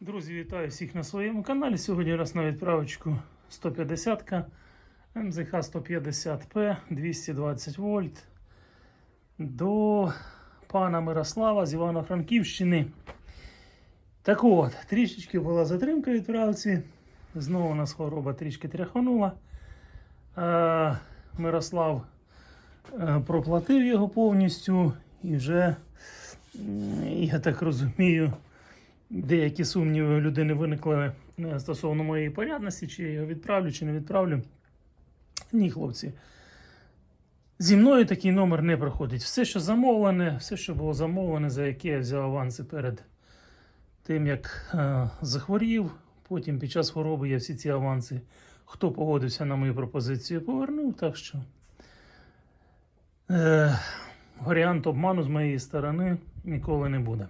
Друзі, вітаю всіх на своєму каналі. Сьогодні раз на відправочку 150 МЗХ 150П 220 вольт до пана Мирослава з Івано-Франківщини. Так от, трішечки була затримка відправці. Знову нас хвороба трішки тряханула. Е, Мирослав е, проплатив його повністю і вже, я так розумію, деякі сумніви у людини виникли е, стосовно моєї порядності, чи я його відправлю, чи не відправлю. Ні, хлопці. Зі мною такий номер не проходить. Все, що замовлене, все, що було замовлене, за яке я взяв аванси перед тим, як е, захворів. Потім під час хвороби я всі ці аванси, хто погодився на мою пропозицію, повернув. Так що е, варіант обману з моєї сторони ніколи не буде.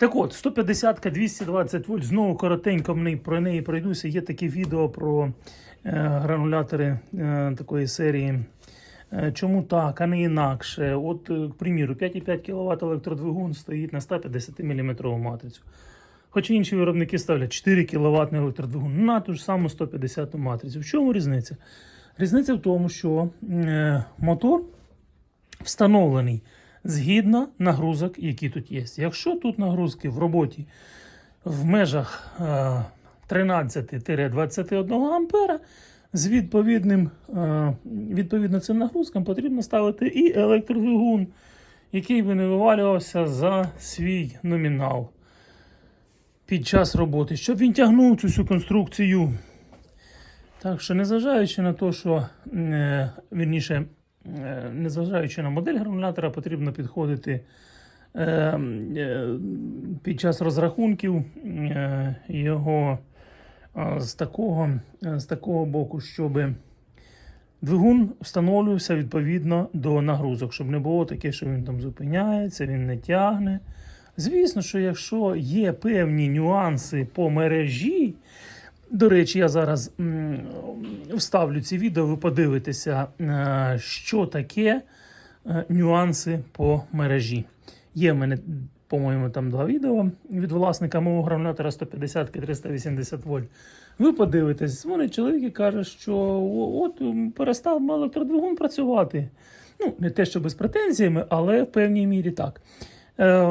Так от, 150 220 вольт, знову коротенько про неї пройдуся. Є таке відео про е, гранулятори е, такої серії. Е, чому так, а не інакше? От, к приміру, 5,5 кВт електродвигун стоїть на 150 мм матрицю. Хоча інші виробники ставлять 4 кВт електродвигун на ту ж саму 150 матрицю. В чому різниця? Різниця в тому, що мотор встановлений згідно нагрузок, які тут є. Якщо тут нагрузки в роботі в межах е, 13-21 ампера, з відповідним, е, відповідно цим нагрузкам потрібно ставити і електродвигун, який би не вивалювався за свій номінал під час роботи, щоб він тягнув цю всю конструкцію. Так що, незважаючи на те, що е, вірніше, е, незважаючи на модель гранулятора, потрібно підходити е, е, під час розрахунків е, його е, з такого, е, з такого боку, щоб двигун встановлювався відповідно до нагрузок, щоб не було таке, що він там зупиняється, він не тягне. Звісно, що якщо є певні нюанси по мережі, до речі, я зараз вставлю ці відео, ви подивитеся, е, що таке е, нюанси по мережі. Є в мене, по-моєму, там два відео від власника мого гранулятора 150 380 вольт. Ви подивитесь, чоловік і каже, що от перестав електродвигун працювати. Ну, не те, що без претензіями, але в певній мірі так. Е,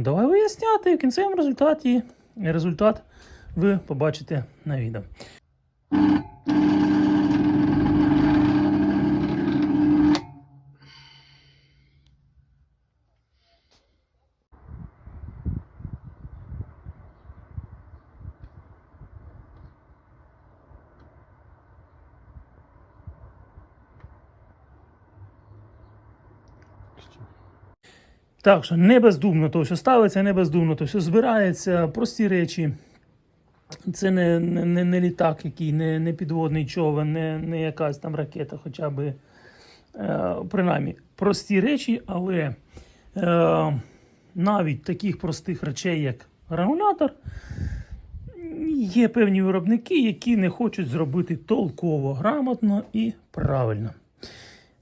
давай виясняти в кінцевому результаті результат ви побачите на відео. Так що не бездумно то, що ставиться, не бездумно то, що збирається, прості речі. Це не, не, не, літак, який, не, не підводний човен, не, не якась там ракета, хоча б е, принаймні прості речі, але е, навіть таких простих речей, як гранулятор, є певні виробники, які не хочуть зробити толково, грамотно і правильно.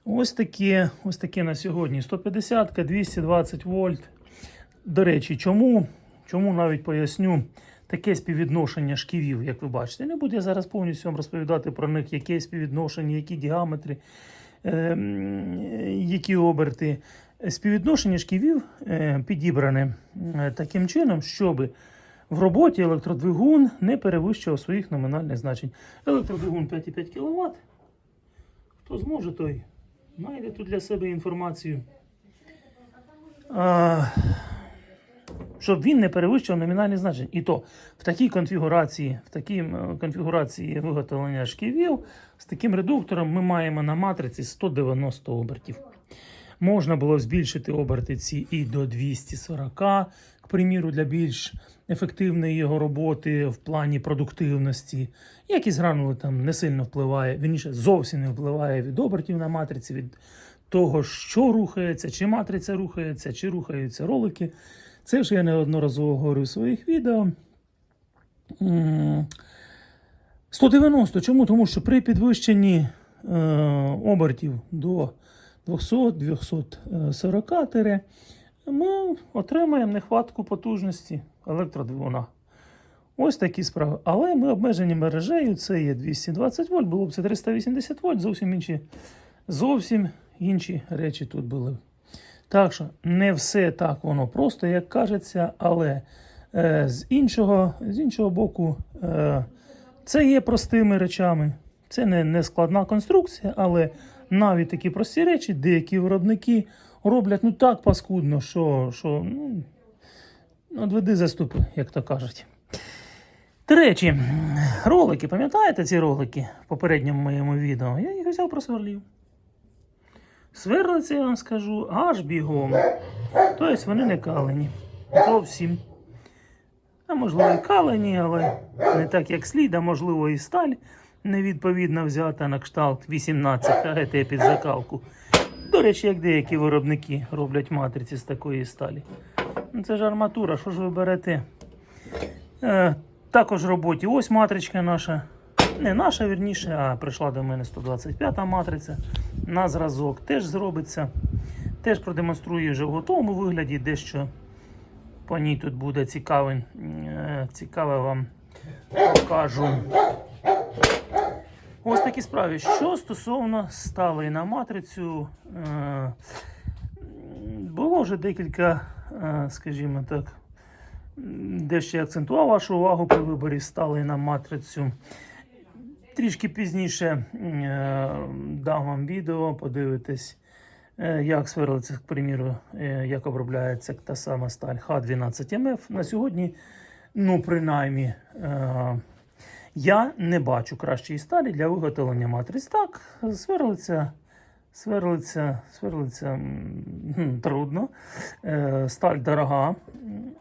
Ось таке, ось таке на сьогодні. 150 220 вольт. До речі, чому? Чому навіть поясню таке співвідношення шківів, як ви бачите. Не буду я зараз повністю вам розповідати про них, яке співвідношення, які діаметри, е, які оберти. Співвідношення шківів е, підібране е, таким чином, щоб в роботі електродвигун не перевищував своїх номінальних значень. Електродвигун 5,5 кВт. Хто зможе, той знайде тут для себе інформацію. Щоб він не перевищував номінальні значення. І то в такій конфігурації, в такій конфігурації виготовлення шківів з таким редуктором ми маємо на матриці 190 обертів. Можна було збільшити оберти ці і до 240, к приміру, для більш ефективної його роботи в плані продуктивності. Якість гранули там не сильно впливає, вірніше зовсім не впливає від обертів на матриці, від того, що рухається, чи матриця рухається, чи рухаються ролики. Це вже я неодноразово говорю в своїх відео. 190. Чому? Тому що при підвищенні е, обертів до 200-240 ми отримаємо нехватку потужності електродвигуна. Ось такі справи. Але ми обмежені мережею, це є 220 вольт, було б це 380 вольт, зовсім інші, зовсім інші речі тут були. Так що не все так воно просто, як кажеться, але е, з, іншого, з іншого боку, е, це є простими речами. Це не, не складна конструкція, але навіть такі прості речі, деякі виробники роблять ну так паскудно, що, що ну, от заступи, як то кажуть. Третє, ролики, пам'ятаєте ці ролики в попередньому моєму відео? Я їх взяв просверлів. Сверлиться, я вам скажу, аж бігом. Тобто вони не калені. Зовсім. А можливо і калені, але не так як слід, а можливо і сталь невідповідно взята на кшталт 18 АГТ під закалку. До речі, як деякі виробники роблять матриці з такої сталі. Ну, Це ж арматура, що ж ви берете? Е, також в роботі ось матричка наша. Не наша, вірніше, а прийшла до мене 125-та матриця. На зразок теж зробиться. Теж продемонструю вже в готовому вигляді, дещо по ній тут буде цікаве, е, цікаве вам покажу. Ось такі справи. Що стосовно сталої на матрицю, е, було вже декілька, е, скажімо так, дещо я акцентував вашу увагу при виборі сталої на матрицю. Трішки пізніше е, дам вам відео, подивитесь, е, як сверлиться, к приміру, е, як обробляється та сама сталь Х12МФ. На сьогодні, ну, принаймні, я не бачу кращої сталі для виготовлення матриць. Так, сверлиться, сверлиться, сверлиться трудно. Сталь дорога,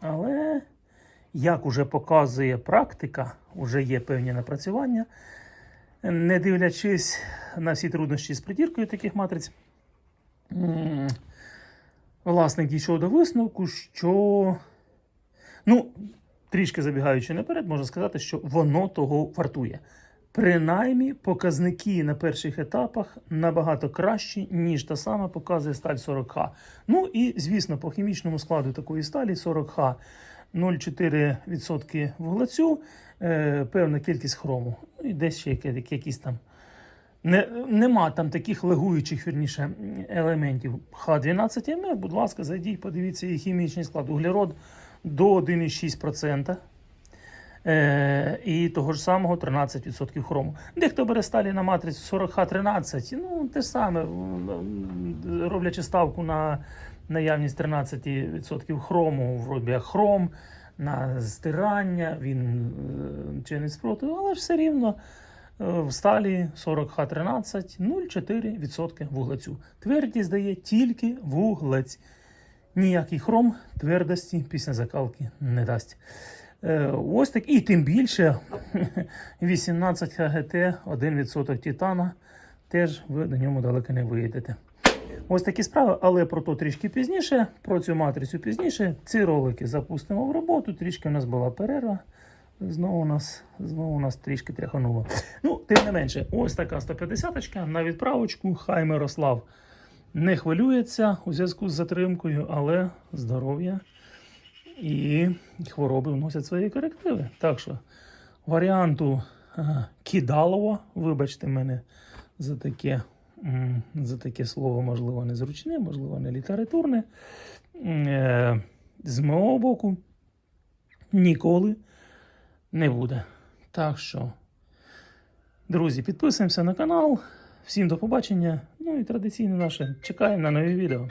але як уже показує практика, вже є певні напрацювання. Не дивлячись на всі труднощі з притіркою таких матриць, власник дійшов до висновку, що ну, трішки забігаючи наперед, можна сказати, що воно того вартує. Принаймні, показники на перших етапах набагато кращі, ніж та сама показує сталь 40Х. Ну і, звісно, по хімічному складу такої сталі 40Х 0,4% вуглецю, е, певна кількість хрому. І десь ще якісь там. Не, нема там таких легуючих вірніше, елементів Х12МФ. Будь ласка, зайдіть, подивіться її хімічний склад. Углерод до 1,6%. Е, і того ж самого 13% хрому. Дехто бере сталі на матрицю 40Х13, ну те ж саме, роблячи ставку на наявність 13% хрому, вроді як хром, на стирання, він е, чинить спротив, але все рівно е, в сталі 40Х13 0,4% вуглецю. Твердість дає тільки вуглець. Ніякий хром твердості після закалки не дасть. Е, Ось так, і тим більше 18 АГТ, 1% титана, теж ви на ньому далеко не виїдете. Ось такі справи, але про то трішки пізніше, про цю матрицю пізніше. Ці ролики запустимо в роботу. Трішки у нас була перерва. Знову у нас, знову у нас трішки тряхануло. Ну, тим не менше, ось така 150 на відправочку. Хай Мирослав не хвилюється у зв'язку з затримкою, але здоров'я і хвороби вносять свої корективи. Так що варіанту кидалово, вибачте мене за таке, за таке слово, можливо, незручне, можливо, не літературне. Е, З мого боку ніколи не буде. Так що, друзі, підписуємося на канал. Всім до побачення. Ну і традиційно наше чекаємо на нові відео.